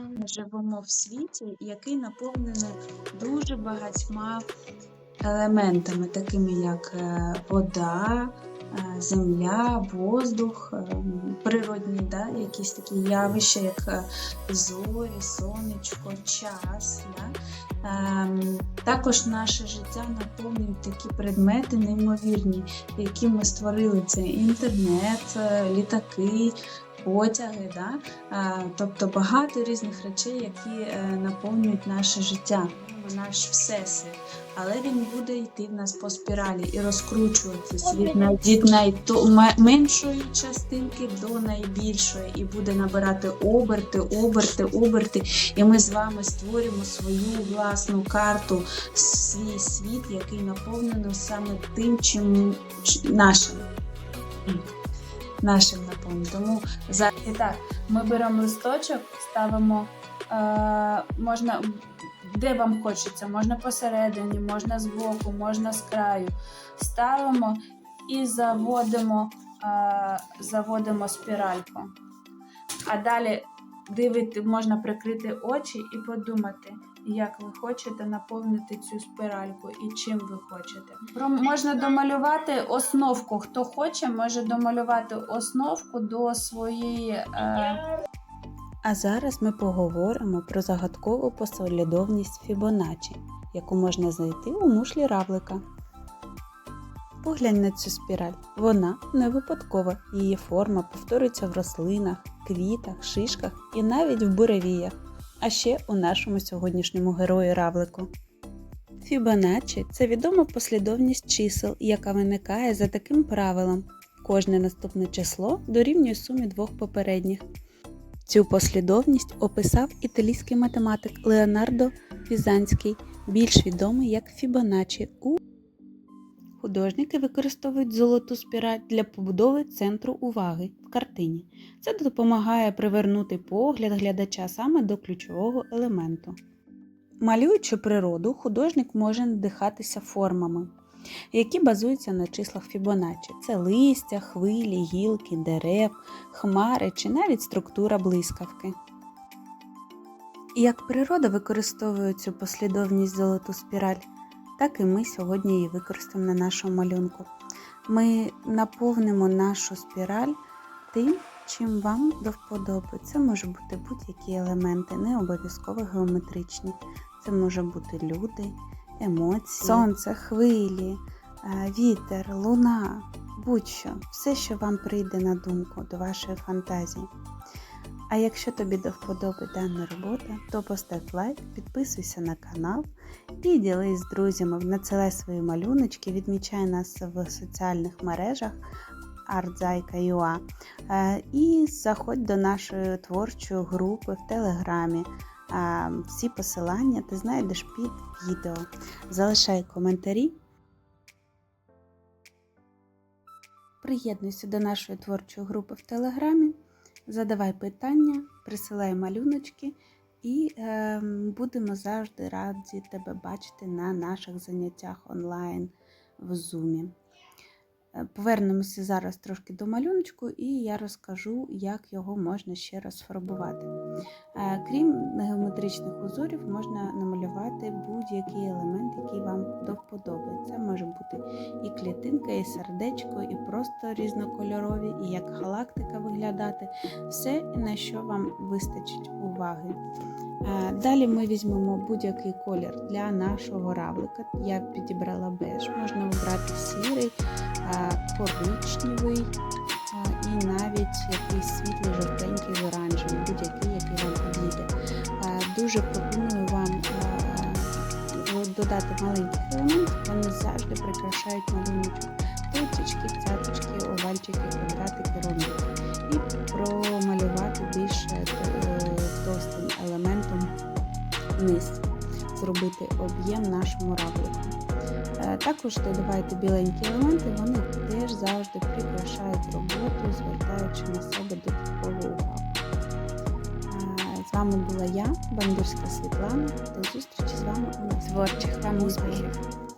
Ми живемо в світі, який наповнений дуже багатьма елементами, такими як е, вода, е, земля, воздух, е, природні да, якісь такі явища, як зорі, сонечко, час. Да? Ем, Також наше життя наповнюють такі предмети неймовірні, які ми створили. Це інтернет, літаки, потяги. Да? Тобто багато різних речей, які е, наповнюють наше життя, наш всесвіт. Але він буде йти в нас по спіралі і розкручуватись від, най- від найменшої частинки до найбільшої, і буде набирати оберти, оберти, оберти. І ми з вами створюємо свою власну карту, свій світ, який наповнений саме тим, чим нашим. Нашим наповненим. Тому за І так, ми беремо листочок, ставимо, е, можна де вам хочеться, можна посередині, можна збоку, можна з краю. Ставимо і заводимо, е, заводимо спіральку. А далі дивити, можна прикрити очі і подумати, як ви хочете наповнити цю спіральку і чим ви хочете. Про- Можна домалювати основку. Хто хоче, може домалювати основку до своєї. Е, А зараз ми поговоримо про загадкову послідовність Фібоначчі, яку можна знайти у мушлі равлика. Поглянь на цю спіраль. Вона не випадкова. Її форма повторюється в рослинах, квітах, шишках і навіть в буревіях, а ще у нашому сьогоднішньому герої равлику. Фібоначчі – це відома послідовність чисел, яка виникає за таким правилом. Кожне наступне число дорівнює сумі двох попередніх. Цю послідовність описав італійський математик Леонардо Пізанський, більш відомий як Фібоначчі. У художники використовують золоту спіраль для побудови центру уваги в картині. Це допомагає привернути погляд глядача саме до ключового елементу. Малюючи природу, художник може надихатися формами, які базуються на числах Фібоначчі. Це листя, хвилі, гілки, дерев, хмари чи навіть структура блискавки. Як природа використовує цю послідовність золоту спіраль, так і ми сьогодні її використаємо на нашому малюнку. Ми наповнимо нашу спіраль тим, чим вам до вподоби. Це може бути будь-які елементи, не обов'язково геометричні. Це може бути люди, емоції, сонце, хвилі, е, вітер, луна, будь-що, все, що вам прийде на думку до вашої фантазії. А якщо тобі до вподоби дана робота, то постав лайк, підписуйся на канал і ділись з друзями, надсилай свої малюночки, відмічай нас в соціальних мережах artzaika.ua Е, і заходь до нашої творчої групи в Телеграмі. Е, Всі посилання ти знайдеш під відео. Залишай коментарі. Приєднуйся до нашої творчої групи в Телеграмі, задавай питання, присилай малюночки і е, будемо завжди раді тебе бачити на наших заняттях онлайн в Zoom. Е, Повернемося зараз трошки до малюночку, і я розкажу, як його можна ще розфарбувати. Е, Крім геометричних узорів, можна намалювати будь-який елемент, який вам до вподоби. Це може бути і клітинка, і сердечко, і просто різнокольорові, і як галактика виглядати. Все, на що вам вистачить уваги. Далі ми візьмемо будь-який колір для нашого равлика. Я підібрала беж, можна обрати сірий, коричневий і навіть якийсь світлий, жовтенький, оранжевий, будь-який, який вам підійде. Дуже пропоную вам додати маленьких елементів, вони завжди прикрашають малюночок. Точечки, цяточки, овальчики, квадратики, ромбики. Низ, зробити об'єм нашому равлику. Е, Також додавайте біленькі елементи, вони теж завжди прикрашають роботу, звертаючи на себе додаткову увагу. Е, З вами була я, Бандурська Світлана. До зустрічі з вами у нас творчих вам успіхів!